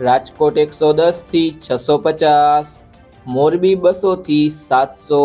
રાજકોટ એકસો દસથી છસો પચાસ, મોરબી બસોથી સાતસો,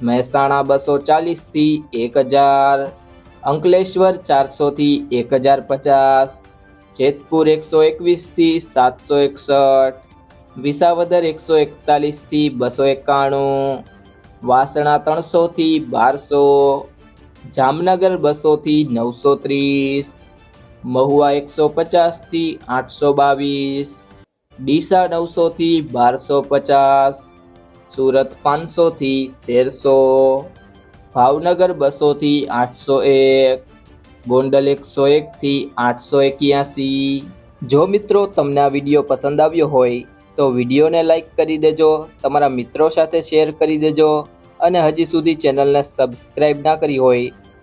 મહેસાણા બસો ચાલીસથી એક હજાર, અંકલેશ્વર ચારસોથી એક હજાર પચાસ, જેતપુર એકસો એકવીસથી સાતસો એકસઠ, વિસાવદર એકસો એકતાલીસથી બસો એકાણું, વાસણા ત્રણસોથી બારસો, જામનગર બસોથી નવસો ત્રીસ મહુવા એકસો પચાસથી આઠસો બાવીસ. ડીસા નવસોથી બારસો પચાસ. સુરત પાંચસોથી તેરસો. ભાવનગર બસોથી આઠસો એક. ગોંડલ એકસો એકથી આઠસો એક્યાસી. જો મિત્રો તમને આ વીડિયો પસંદ આવ્યો હોય, તો વિડીયોને લાઇક કરી દેજો, તમારા મિત્રો સાથે શેર કરી દેજો, અને હજી સુધી ચેનલને સબસ્ક્રાઈબ ના કરી હોય